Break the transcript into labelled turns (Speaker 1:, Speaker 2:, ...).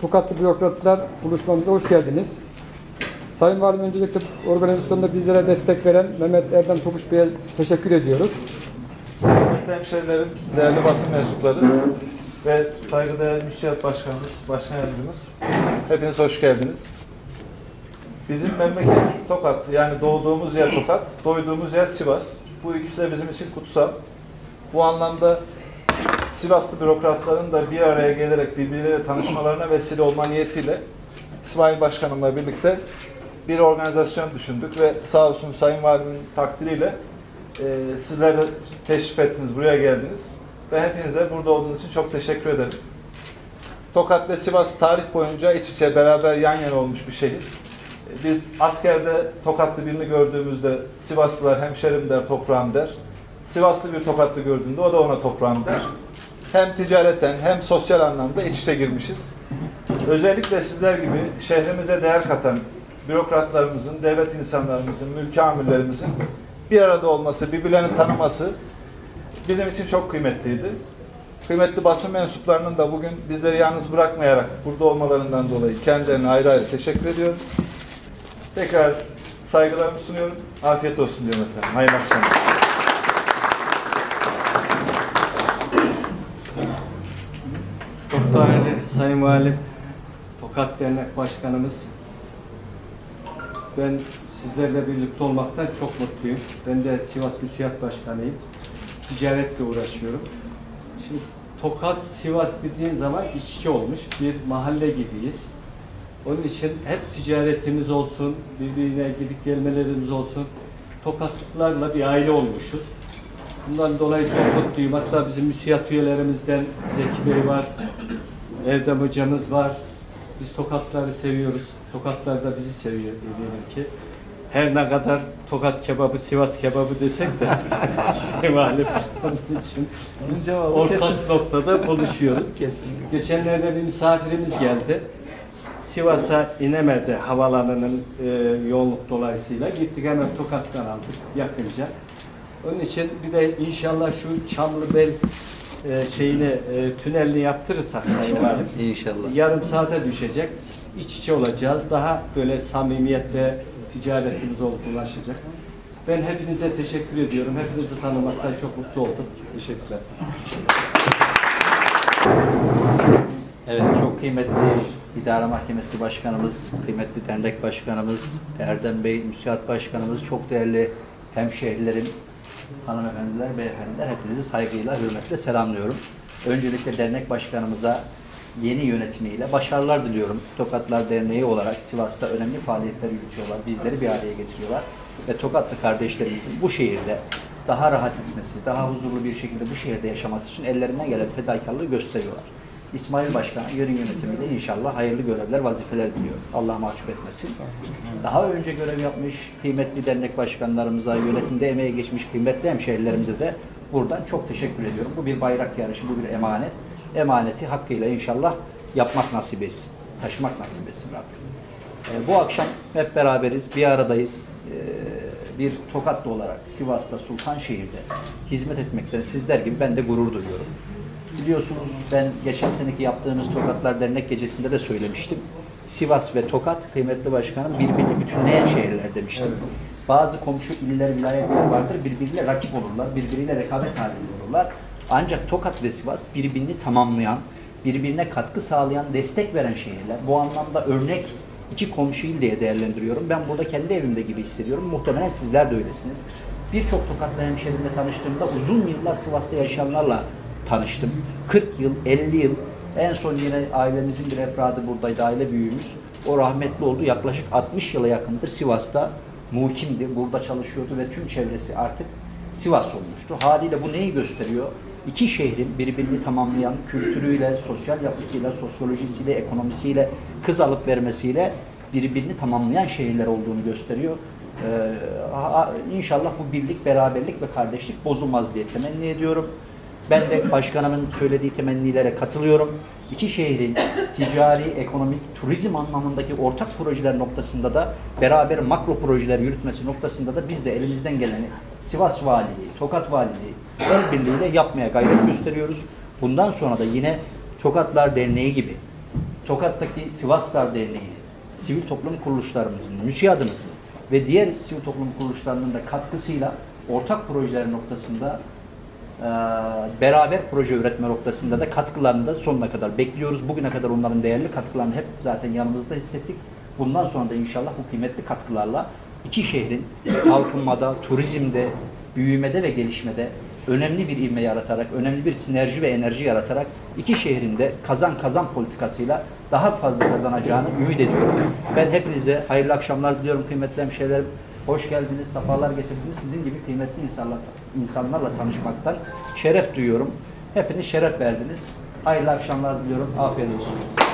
Speaker 1: Tokatlı Bürokratlar buluşmamıza hoş geldiniz. Sayın Valim öncelikle organizasyonda bizlere destek veren Mehmet Erdem Tokuş Bey'e teşekkür ediyoruz.
Speaker 2: Kıymetli hemşehrilerim, değerli basın mensupları ve saygıdeğer Müsiyat Başkanımız, Başkan Yardımcımız, hepiniz hoş geldiniz. Bizim memleket Tokat, yani doğduğumuz yer Tokat, doyduğumuz yer Sivas. Bu ikisi de bizim için kutsal. Bu anlamda Sivaslı bürokratların da bir araya gelerek birbirleriyle tanışmalarına vesile olma niyetiyle İsmail Başkanımla birlikte bir organizasyon düşündük ve sağ olsun Sayın Valimin takdiriyle e, sizler de teşrif ettiniz, buraya geldiniz. Ve hepinize burada olduğunuz için çok teşekkür ederim. Tokat ve Sivas tarih boyunca iç içe beraber yan yana olmuş bir şehir. E, Biz askerde Tokatlı birini gördüğümüzde Sivaslılar hemşerim der, toprağım der. Sivaslı bir Tokatlı gördüğünde o da ona toprağım der. Hem ticareten hem sosyal anlamda iç içe girmişiz. Özellikle sizler gibi şehrimize değer katan bürokratlarımızın, devlet insanlarımızın, mülki amirlerimizin bir arada olması, birbirlerini tanıması bizim için çok kıymetliydi. Kıymetli basın mensuplarının da bugün bizleri yalnız bırakmayarak burada olmalarından dolayı kendilerine ayrı ayrı teşekkür ediyorum. Tekrar saygılarımı sunuyorum. Afiyet olsun diyorum efendim. Hayırlı akşamlar.
Speaker 3: Çok değerli Sayın Valim, Tokat Dernek Başkanımız, ben sizlerle birlikte olmaktan çok mutluyum. Ben de Sivas Müsiyat Başkanıyım. Ticaretle uğraşıyorum. Şimdi Tokat, Sivas dediğin zaman iç içe olmuş bir mahalle gibiyiz. Onun için hep ticaretimiz olsun, birbirine gidip gelmelerimiz olsun. Tokatlılarla bir aile olmuşuz. Bundan dolayı çok mutluyum. Hatta bizim müsiyat üyelerimizden Zeki Bey var, Erdem hocamız var. Biz Tokatları seviyoruz. Tokatlar da bizi seviyor diyelim ki. Her ne kadar Tokat kebabı, Sivas kebabı desek de Sayın Valim onun için biz ortak noktada buluşuyoruz. Geçenlerde bir misafirimiz geldi. Sivas'a inemedi havalanının e, yoğunluk dolayısıyla. Gittik hemen Tokat'tan aldık yakınca. Onun için bir de inşallah şu Çamlıbel e, şeyini e, tünelini yaptırırsak Sayın Valim.
Speaker 4: İnşallah.
Speaker 3: Yarım saate düşecek. İç içe olacağız. Daha böyle samimiyetle ticaretimiz olgunlaşacak. Ben hepinize teşekkür ediyorum. Hepinizi tanımaktan çok mutlu oldum. Teşekkürler.
Speaker 4: Evet çok kıymetli İdare Mahkemesi Başkanımız, kıymetli dernek başkanımız, Erdem Bey, Müsiat Başkanımız, çok değerli hemşehrilerim, hanımefendiler, beyefendiler hepinizi saygıyla, hürmetle selamlıyorum. Öncelikle dernek başkanımıza yeni yönetimiyle başarılar diliyorum. Tokatlar Derneği olarak Sivas'ta önemli faaliyetler yürütüyorlar. Bizleri bir araya getiriyorlar. Ve Tokatlı kardeşlerimizin bu şehirde daha rahat etmesi, daha huzurlu bir şekilde bu şehirde yaşaması için ellerinden gelen fedakarlığı gösteriyorlar. İsmail Başkan'a yarın yönetimiyle inşallah hayırlı görevler, vazifeler diliyorum. Allah mahcup etmesin. Daha önce görev yapmış kıymetli dernek başkanlarımıza, yönetimde emeği geçmiş kıymetli hemşehrilerimize de buradan çok teşekkür ediyorum. Bu bir bayrak yarışı, bu bir emanet. Emaneti hakkıyla inşallah yapmak nasip etsin, taşımak nasip etsin Rabbim. Ee, bu akşam hep beraberiz, bir aradayız. Ee, bir Tokatlı olarak Sivas'ta, Sultanşehir'de hizmet etmekten sizler gibi ben de gurur duyuyorum. Biliyorsunuz ben geçen seneki yaptığımız Tokatlar Dernek Gecesi'nde de söylemiştim. Sivas ve Tokat kıymetli başkanım birbirini bütünleyen şehirler demiştim. Bazı komşu iller, vilayetler vardır birbiriyle rakip olurlar, birbiriyle rekabet halinde olurlar. Ancak Tokat ve Sivas birbirini tamamlayan, birbirine katkı sağlayan, destek veren şehirler. Bu anlamda örnek iki komşu il diye değerlendiriyorum. Ben burada kendi evimde gibi hissediyorum. Muhtemelen sizler de öylesiniz. Birçok Tokatlı hemşerimle tanıştığımda uzun yıllar Sivas'ta yaşayanlarla tanıştım. 40 yıl, 50 yıl. En son yine ailemizin bir efradı buradaydı, aile büyüğümüz. O rahmetli oldu. Yaklaşık 60 yıla yakındır Sivas'ta muhkimdi. Burada çalışıyordu ve tüm çevresi artık Sivas olmuştu. Haliyle bu neyi gösteriyor? İki şehrin birbirini tamamlayan kültürüyle, sosyal yapısıyla, sosyolojisiyle, ekonomisiyle, kız alıp vermesiyle birbirini tamamlayan şehirler olduğunu gösteriyor. Ee, inşallah bu birlik, beraberlik ve kardeşlik bozulmaz diye temenni ediyorum. Ben de başkanımın söylediği temennilere katılıyorum. İki şehrin ticari, ekonomik, turizm anlamındaki ortak projeler noktasında da beraber makro projeler yürütmesi noktasında da biz de elimizden geleni Sivas Valiliği, Tokat Valiliği el birliğiyle yapmaya gayret gösteriyoruz. Bundan sonra da yine Tokatlar Derneği gibi Tokat'taki Sivaslar Derneği, sivil toplum kuruluşlarımızın, müsiyadımızın ve diğer sivil toplum kuruluşlarının da katkısıyla ortak projeler noktasında beraber proje üretme noktasında da katkılarını da sonuna kadar bekliyoruz. Bugüne kadar onların değerli katkılarını hep zaten yanımızda hissettik. Bundan sonra da inşallah bu kıymetli katkılarla iki şehrin kalkınmada, turizmde, büyümede ve gelişmede önemli bir ivme yaratarak, önemli bir sinerji ve enerji yaratarak iki şehrin de kazan kazan politikasıyla daha fazla kazanacağını ümit ediyorum. Ben hepinize hayırlı akşamlar diliyorum kıymetli hemşehrilerim. Hoş geldiniz, sefalar getirdiniz. Sizin gibi kıymetli insanlar, insanlarla tanışmaktan şeref duyuyorum. Hepiniz şeref verdiniz. Hayırlı akşamlar diliyorum. Afiyet olsun.